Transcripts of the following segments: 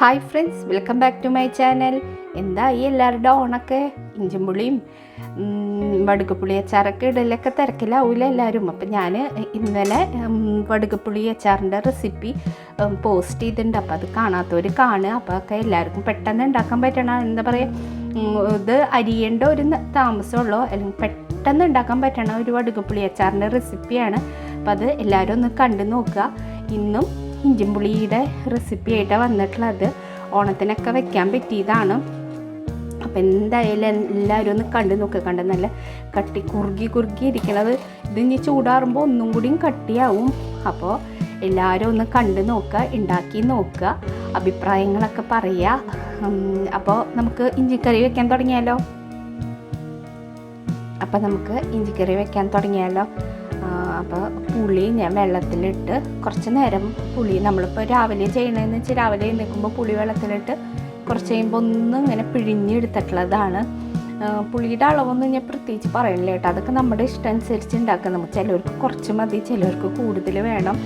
Hi friends welcome back to my channel എന്താ ഈ എല്ലാവരുടെ ഓണൊക്കെ? ഇഞ്ചുംപുളിയും വടുക്കപ്പുളി അച്ചാറൊക്കെ ഇടലൊക്കെ തിരക്കിലാവില്ല എല്ലാവരും അപ്പം ഞാൻ ഇന്നലെ വടുക്കപ്പുളി അച്ചാറിന്റെ റെസിപ്പി പോസ്റ്റ് ചെയ്തിട്ടുണ്ട്. അപ്പോൾ അത് കാണാത്തവർ കാണുക. അപ്പോൾ ഒക്കെ എല്ലാവർക്കും പെട്ടെന്ന് ഉണ്ടാക്കാൻ പറ്റണ എന്താ പറയുക ഇത് അരിയേണ്ട ഒരു താമസമുള്ളൂ. അല്ലെങ്കിൽ പെട്ടെന്ന് ഉണ്ടാക്കാൻ പറ്റണ ഒരു വടുക്കപ്പുളി അച്ചാറിന്റെ റെസിപ്പിയാണ് അപ്പോൾ അത് എല്ലാവരും ഒന്ന് കണ്ടു നോക്കുക. ഇന്നും ഇഞ്ചിമ്പുളിയുടെ റെസിപ്പി ആയിട്ടാണ് വന്നിട്ടുള്ളത്. ഓണത്തിനൊക്കെ വെക്കാൻ പറ്റിയതാണ്. അപ്പം എന്തായാലും എല്ലാവരും ഒന്ന് കണ്ടു നോക്കുക കണ്ട് നല്ല കട്ടി കുറുകി കുറുകി ഇരിക്കണത്. ഇനി ചൂടാറുമ്പോൾ ഒന്നും കൂടിയും കട്ടിയാവും. അപ്പോൾ എല്ലാവരും ഒന്ന് കണ്ടു നോക്കുക ഉണ്ടാക്കി നോക്കുക അഭിപ്രായങ്ങളൊക്കെ പറയുക അപ്പോൾ നമുക്ക് ഇഞ്ചിക്കറി വെക്കാൻ തുടങ്ങിയാലോ? അപ്പോൾ നമുക്ക് ഇഞ്ചിക്കറി വെക്കാൻ തുടങ്ങിയാലോ? അപ്പോൾ പുളി ഞാൻ വെള്ളത്തിലിട്ട് കുറച്ച് നേരം പുളി നമ്മളിപ്പോൾ രാവിലെ ചെയ്യണതെന്ന് വെച്ചാൽ രാവിലെ എഴുന്നേൽക്കുമ്പോൾ പുളി വെള്ളത്തിലിട്ട് കുറച്ച് കഴിയുമ്പോൾ ഒന്ന് ഇങ്ങനെ പിഴിഞ്ഞെടുത്തിട്ടുള്ളതാണ് പുളിയുടെ അളവൊന്നും ഞാൻ പ്രത്യേകിച്ച് പറയണില്ല കേട്ടോ. അതൊക്കെ നമ്മുടെ ഇഷ്ടം അനുസരിച്ച് ഉണ്ടാക്കാം. നമുക്ക് ചിലവർക്ക് കുറച്ച് മതി ചിലവർക്ക് കൂടുതൽ വേണം.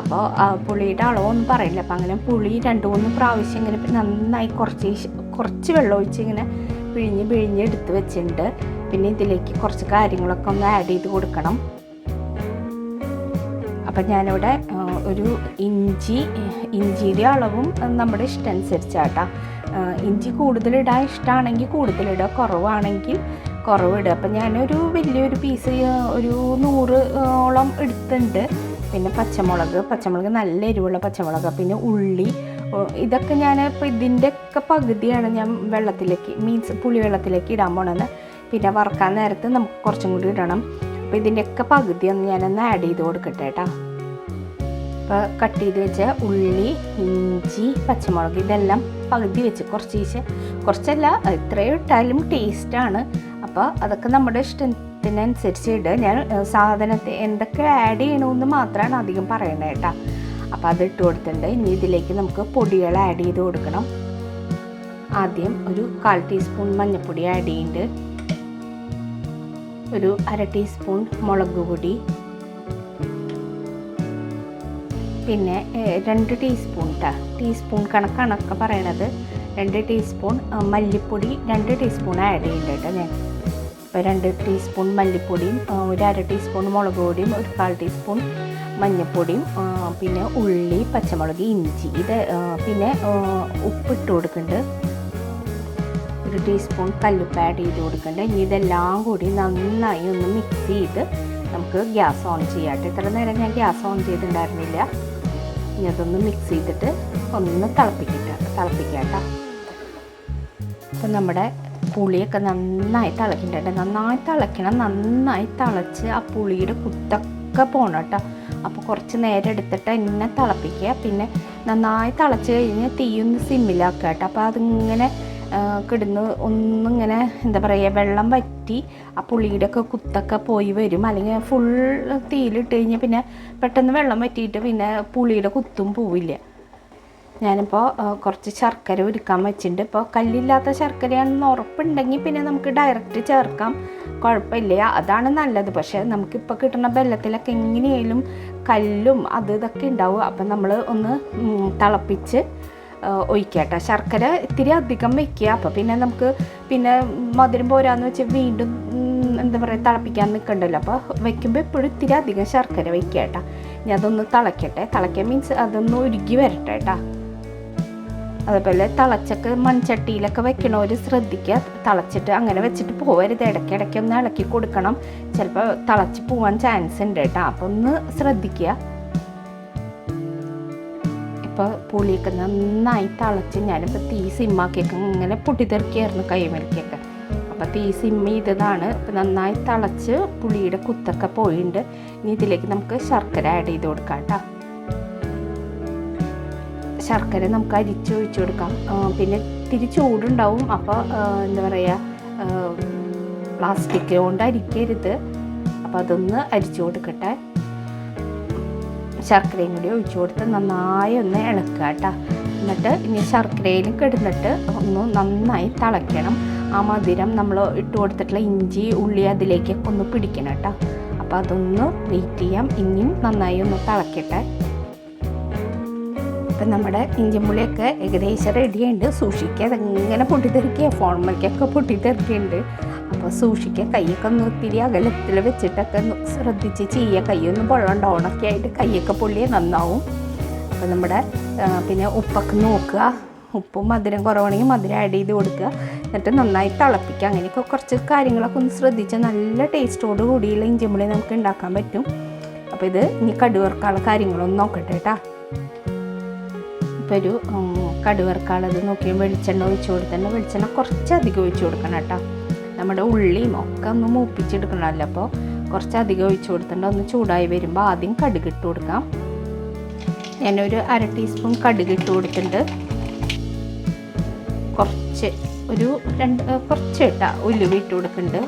അപ്പോൾ പുളിയുടെ അളവൊന്നും പറയില്ല അപ്പോൾ അങ്ങനെ പുളി രണ്ട് മൂന്ന് പ്രാവശ്യം ഇങ്ങനെ നന്നായി കുറച്ച് കുറച്ച് വെള്ളം ഒഴിച്ച് ഇങ്ങനെ പിഴിഞ്ഞ് പിഴിഞ്ഞ് എടുത്ത് വെച്ചിട്ടുണ്ട്. പിന്നെ ഇതിലേക്ക് കുറച്ച് കാര്യങ്ങളൊക്കെ ഒന്ന് ആഡ് ചെയ്ത് കൊടുക്കണം. അപ്പം ഞാനിവിടെ ഒരു ഇഞ്ചി ഇഞ്ചിയുടെ അളവും നമ്മുടെ ഇഷ്ടം അനുസരിച്ചാട്ടാ ഇഞ്ചി കൂടുതലിടാൻ ഇഷ്ടമാണെങ്കിൽ കൂടുതലിടുക കുറവാണെങ്കിൽ കുറവിടുക. അപ്പം ഞാനൊരു വലിയൊരു പീസ് ഒരു നൂറ് ഓളം എടുത്തിട്ടുണ്ട്. പിന്നെ പച്ചമുളക് പച്ചമുളക് നല്ല എരിവുള്ള പച്ചമുളക്. പിന്നെ ഉള്ളി ഇതൊക്കെ ഞാൻ ഇപ്പോൾ ഇതിന്റെയൊക്കെ പകുതിയാണ് ഞാൻ വെള്ളത്തിലേക്ക് മീൻസ് പുളി വെള്ളത്തിലേക്ക് ഇടാൻ പോണത്. പിന്നെ വറക്കാൻ നേരത്ത് നമുക്ക് കുറച്ചും കൂടി ഇടണം. അപ്പോൾ ഇതിന്റെയൊക്കെ പകുതി ഒന്ന് ഞാനൊന്ന് ആഡ് ചെയ്ത് കൊടുക്കട്ടെ കേട്ടോ. അപ്പോൾ കട്ട് ചെയ്ത് വെച്ച ഉള്ളി ഇഞ്ചി പച്ചമുളക് ഇതെല്ലാം പകുതി വെച്ച് കുറച്ച് വീശ് കുറച്ചല്ല എത്രയോ ഇട്ടാലും ടേസ്റ്റാണ് അപ്പോൾ അതൊക്കെ നമ്മുടെ ഇഷ്ടത്തിനനുസരിച്ച് ഞാൻ സാധനത്തെ എന്തൊക്കെ ആഡ് ചെയ്യണമെന്ന് മാത്രമാണ് അധികം പറയണത് കേട്ടോ. അപ്പോൾ അത് ഇട്ട് കൊടുത്തിട്ടുണ്ട്. ഇനി ഇതിലേക്ക് നമുക്ക് പൊടികൾ ആഡ് ചെയ്ത് കൊടുക്കണം. ആദ്യം ഒരു കാൽ ടീസ്പൂൺ മഞ്ഞൾപ്പൊടി ആഡ് ചെയ്യുന്നുണ്ട് ഒരു അര ടീസ്പൂൺ മുളക് പൊടി. പിന്നെ രണ്ട് ടീസ്പൂൺ ട്ടാ ടീസ്പൂൺ കണക്കാണൊക്കെ പറയണത്. രണ്ട് ടീസ്പൂൺ മല്ലിപ്പൊടി രണ്ട് ടീസ്പൂൺ ആഡ് ചെയ്യുന്നുണ്ട് കേട്ടോ ഞാൻ. ഇപ്പോൾ രണ്ട് ടീസ്പൂൺ മല്ലിപ്പൊടിയും ഒരു അര ടീസ്പൂൺ മുളക് പൊടിയും ഒരു കാൽ ടീസ്പൂൺ മഞ്ഞൾപ്പൊടിയും പിന്നെ ഉള്ളി പച്ചമുളക് ഇഞ്ചി. ഇത് പിന്നെ ഉപ്പിട്ട് കൊടുക്കുന്നുണ്ട് ഒരു ടീസ്പൂൺ കല്ലുപ്പ് ആഡ് ചെയ്ത് കൊടുക്കുന്നുണ്ട് ഇനി ഇതെല്ലാം കൂടി നന്നായി ഒന്ന് മിക്സ് ചെയ്ത് നമുക്ക് ഗ്യാസ് ഓൺ ചെയ്യാട്ടെ. ഇത്ര നേരം ഞാൻ ഗ്യാസ് ഓൺ ചെയ്തിട്ടുണ്ടായിരുന്നില്ല. ഇനി അതൊന്ന് മിക്സ് ചെയ്തിട്ട് ഒന്ന് തിളപ്പിക്കട്ടെ. തിളപ്പിക്കാട്ടോ. അപ്പം നമ്മുടെ പുളിയൊക്കെ നന്നായി തിളക്കിയിട്ടുണ്ട് നന്നായി തിളയ്ക്കണം നന്നായി തിളച്ച് ആ പുളിയുടെ കുത്തൊക്കെ പോകണം കേട്ടോ. അപ്പോൾ കുറച്ച് നേരം എടുത്തിട്ട് എന്നെ തിളപ്പിക്കുക. പിന്നെ നന്നായി തിളച്ച് കഴിഞ്ഞ് തീയൊന്ന് സിമ്മിലാക്കുക കേട്ടോ. അപ്പോൾ അതിങ്ങനെ കിടന്ന് ഒന്നിങ്ങനെ എന്താ പറയുക വെള്ളം വറ്റി ആ പുളിയുടെ ഒക്കെ കുത്തൊക്കെ പോയി വരും. അല്ലെങ്കിൽ ഫുൾ തീയിലിട്ട് കഴിഞ്ഞാൽ പിന്നെ പെട്ടെന്ന് വെള്ളം വറ്റിയിട്ട് പിന്നെ പുളിയുടെ കുത്തും പോവില്ല. ഞാനിപ്പോൾ കുറച്ച് ശർക്കര ഉരുക്കാൻ വെച്ചിട്ടുണ്ട്. ഇപ്പോൾ കല്ലില്ലാത്ത ശർക്കരയാണെന്ന് ഉറപ്പുണ്ടെങ്കിൽ പിന്നെ നമുക്ക് ഡയറക്റ്റ് ചേർക്കാം. കുഴപ്പമില്ല. അതാണ് നല്ലത്. പക്ഷേ നമുക്കിപ്പോൾ കിട്ടുന്ന ബെല്ലത്തിലൊക്കെ എങ്ങനെയായാലും കല്ലും അത് ഇതൊക്കെ ഉണ്ടാവും. അപ്പം നമ്മൾ ഒന്ന് ഉം, തിളപ്പിച്ച് കേട്ടോ ശർക്കര ഇത്തിരി അധികം വെക്കുക. അപ്പോൾ പിന്നെ നമുക്ക് പിന്നെ മധുരം പോരാന്ന് വെച്ച് വീണ്ടും എന്താ പറയുക തിളപ്പിക്കാൻ നിൽക്കണ്ടല്ലോ അപ്പോൾ വെക്കുമ്പോൾ എപ്പോഴും ഇത്തിരി അധികം ശർക്കര വെക്കുക കേട്ടോ. ഇനി അതൊന്ന് തിളയ്ക്കട്ടെ തിളയ്ക്കാൻ മീൻസ് അതൊന്ന് ഉരുകി വരട്ടെ കേട്ടോ. അതുപോലെ തിളച്ചൊക്കെ മൺചട്ടിയിലൊക്കെ വെക്കണവർ ശ്രദ്ധിക്കുക. തിളച്ചിട്ട് അങ്ങനെ വെച്ചിട്ട് പോകരുത് ഇടയ്ക്ക് ഇടയ്ക്ക് ഒന്ന് ഇളക്കി കൊടുക്കണം. ചിലപ്പോൾ തിളച്ച് പോവാൻ ചാൻസ് ഉണ്ട് കേട്ടോ. അപ്പോൾ ഒന്ന് ശ്രദ്ധിക്കുക. ഇപ്പോൾ പുളിയൊക്കെ നന്നായി തിളച്ച് ഞാനിപ്പോൾ തീ സിമ്മാക്കിയൊക്കെ ഇങ്ങനെ പൊട്ടിത്തെറിക്കായിരുന്നു കൈമലിക്കൊക്കെ അപ്പോൾ തീ സിം ചെയ്തതാണ്. ഇപ്പോൾ നന്നായി തിളച്ച് പുളിയുടെ കുത്തൊക്കെ പോയിട്ടുണ്ട് ഇനി ഇതിലേക്ക് നമുക്ക് ശർക്കര ആഡ് ചെയ്ത് കൊടുക്കാം കേട്ടോ ശർക്കര നമുക്ക് അരിച്ച് ഒഴിച്ചു കൊടുക്കാം. പിന്നെ ഇത്തിരി ചൂടുണ്ടാവും. അപ്പോൾ എന്താ പറയുക പ്ലാസ്റ്റിക് കൊണ്ട് അരിക്കരുത്. അപ്പോൾ അതൊന്ന് അരിച്ചു കൊടുക്കട്ടെ. ശർക്കരയും കൂടി ഒഴിച്ചു കൊടുത്ത് നന്നായി ഒന്ന് ഇളക്കുക കേട്ടോ. എന്നിട്ട് ഇനി ശർക്കരയിൽ കിടന്നിട്ട് ഒന്ന് നന്നായി തിളയ്ക്കണം. ആ മധുരം നമ്മൾ ഇട്ട് കൊടുത്തിട്ടുള്ള ഇഞ്ചി ഉള്ളി അതിലേക്ക് ഒന്ന് പിടിക്കണം കേട്ടോ. അപ്പോൾ അതൊന്ന് വെയിറ്റ് ചെയ്യാം. ഇനിയും നന്നായി ഒന്ന് തിളക്കട്ടെ. അപ്പം നമ്മുടെ ഇഞ്ചിമുളിയൊക്കെ ഏകദേശം റെഡിയുണ്ട് സൂക്ഷിക്കുക അതെങ്ങനെ പൊട്ടിത്തെറിക്കുക? ഫോൺമേക്കൊക്കെ പൊട്ടിത്തെറിക്കുന്നുണ്ട്. അപ്പോൾ സൂക്ഷിക്കുക കൈയൊക്കെ ഒന്ന് ഒത്തിരി അകലത്തിൽ വെച്ചിട്ടൊക്കെ ഒന്ന് ശ്രദ്ധിച്ച് ചെയ്യുക. കൈയൊന്ന് പൊള്ളണ്ടാവണൊക്കെ ആയിട്ട് കൈയൊക്കെ പൊള്ളിയേ നന്നാവും. അപ്പോൾ നമ്മുടെ പിന്നെ ഉപ്പൊക്കെ നോക്കുക. ഉപ്പും മധുരം കുറവാണെങ്കിൽ മധുരം ആഡ് ചെയ്ത് കൊടുക്കുക. എന്നിട്ട് നന്നായി തിളപ്പിക്കുക. അങ്ങനെയൊക്കെ കുറച്ച് കാര്യങ്ങളൊക്കെ ഒന്ന് ശ്രദ്ധിച്ച് നല്ല ടേസ്റ്റോട് കൂടിയുള്ള ഇഞ്ചിമുളി നമുക്ക് ഉണ്ടാക്കാൻ പറ്റും. അപ്പോൾ ഇത് ഇനി കടുവർക്കാനുള്ള കാര്യങ്ങളൊന്നും നോക്കട്ടെ കേട്ടോ. ഇപ്പോൾ ഒരു കടുവർക്കാളത് നോക്കിയാൽ നോക്കി വെളിച്ചെണ്ണ ഒഴിച്ചു കൊടുത്തിട്ടുണ്ട് വെളിച്ചെണ്ണ കുറച്ചധികം ഒഴിച്ചു കൊടുക്കണം കേട്ടോ. നമ്മുടെ ഉള്ളിയും ഒക്കെ ഒന്ന് മൂപ്പിച്ചെടുക്കണമല്ലോ. അപ്പോൾ കുറച്ചധികം ഒഴിച്ചു കൊടുത്തിട്ടുണ്ട്. ഒന്ന് ചൂടായി വരുമ്പോൾ ആദ്യം കടുക് ഇട്ട് കൊടുക്കാം. ഞാനൊരു അര ടീസ്പൂൺ കടുക് ഇട്ട് കൊടുത്തിട്ടുണ്ട്. കുറച്ച് ഒരു രണ്ട് കുറച്ച് ഇട്ടാ ഉലുവ ഇട്ട് കൊടുക്കുന്നുണ്ട്.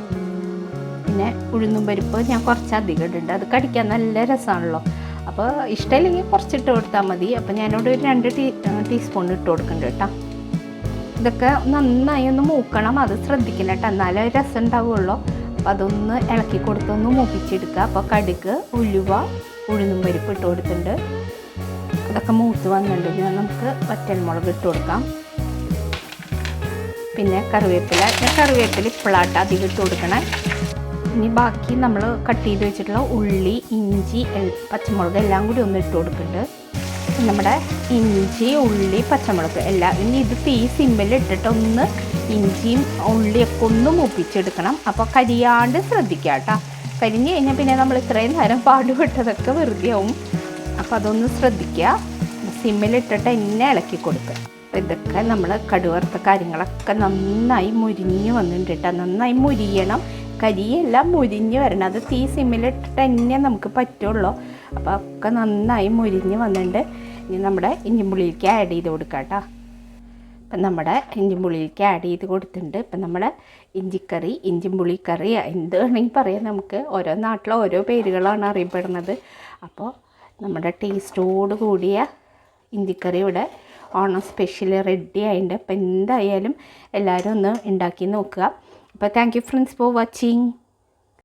പിന്നെ ഉഴുന്നും പരിപ്പ് ഞാൻ കുറച്ച് അധികം ഇടുന്നുണ്ട് അത് കടിക്കാൻ നല്ല രസമാണല്ലോ. അപ്പോൾ ഇഷ്ടമില്ലെങ്കിൽ കുറച്ചിട്ട് കൊടുത്താൽ മതി. അപ്പോൾ ഞാനിവിടെ ഒരു രണ്ട് ടീ ടീസ്പൂൺ ഇട്ട് കൊടുക്കുന്നുണ്ട് കേട്ടോ. ഇതൊക്കെ നന്നായി ഒന്ന് മൂക്കണം. അത് ശ്രദ്ധിക്കണം കേട്ടോ. എന്നാലേ രസം ഉണ്ടാവുള്ളൂ. അപ്പോൾ അതൊന്ന് ഇളക്കി കൊടുത്തൊന്ന് മൂപ്പിച്ചെടുക്കുക. അപ്പോൾ കടുക് ഉലുവ ഉഴുന്നും പരിപ്പ് ഇട്ട് കൊടുത്തിട്ടുണ്ട്. അതൊക്കെ മൂത്ത് വന്നിട്ടുണ്ടെങ്കിൽ നമുക്ക് വറ്റൽമുളക് ഇട്ട് കൊടുക്കാം. പിന്നെ കറിവേപ്പില. കറിവേപ്പില ഇപ്പോഴാട്ട് അധികം ഇട്ട് കൊടുക്കണേ. ഇനി ബാക്കി നമ്മൾ കട്ട് ചെയ്ത് വെച്ചിട്ടുള്ള ഉള്ളി ഇഞ്ചി പച്ചമുളക് എല്ലാം കൂടി ഒന്ന് ഇട്ട് കൊടുക്കുന്നുണ്ട് നമ്മുടെ ഇഞ്ചി ഉള്ളി പച്ചമുളക് എല്ലാം. ഇനി ഇത് തീ സിമ്മിൽ ഇട്ടിട്ട് ഇഞ്ചിയും ഉള്ളിയൊക്കെ ഒന്ന് മൂപ്പിച്ചെടുക്കണം. അപ്പോൾ കരിയാണ്ട് ശ്രദ്ധിക്കുക കേട്ടോ. കരിഞ്ഞ് കഴിഞ്ഞാൽ പിന്നെ നമ്മൾ ഇത്രയും നേരം പാടുപെട്ടതൊക്കെ വെറുതെ ആവും. അപ്പോൾ അതൊന്ന് ശ്രദ്ധിക്കുക. സിമ്മിലിട്ടിട്ട് എന്നെ ഇളക്കി കൊടുക്കുക അപ്പോൾ ഇതൊക്കെ നമ്മൾ കടുവറുത്ത കാര്യങ്ങളൊക്കെ നന്നായി മുരിഞ്ഞ് വന്നിട്ടുണ്ട് നന്നായി മുരിയണം. കരിയെല്ലാം മുരിഞ്ഞ് വരണം. അത് തീ സിമ്മിലിട്ടിട്ട് തന്നെ നമുക്ക് പറ്റുള്ളൂ. അപ്പോൾ ഒക്കെ നന്നായി മുരിഞ്ഞ് വന്നിട്ടുണ്ട് ഇനി നമ്മുടെ ഇഞ്ചിമ്പുളിയിലേക്ക് ആഡ് ചെയ്ത് കൊടുക്കാം കേട്ടോ ഇപ്പം നമ്മുടെ ഇഞ്ചിമ്പുളിയിലേക്ക് ആഡ് ചെയ്ത് കൊടുത്തിട്ടുണ്ട് ഇപ്പം നമ്മുടെ ഇഞ്ചിക്കറി ഇഞ്ചിമ്പുളി കറി എന്ത് വേണമെങ്കിൽ പറയാം നമുക്ക്. ഓരോ നാട്ടിലെ ഓരോ പേരുകളാണ് അറിയപ്പെടുന്നത്. അപ്പോൾ നമ്മുടെ ടേസ്റ്റോട് കൂടിയ ഇഞ്ചിക്കറി ഇവിടെ ഓണം സ്പെഷ്യൽ റെഡി ആയിട്ടുണ്ട് അപ്പോൾ എന്തായാലും എല്ലാവരും ഒന്ന് ഉണ്ടാക്കി നോക്കുക. അപ്പോൾ thank you friends for watching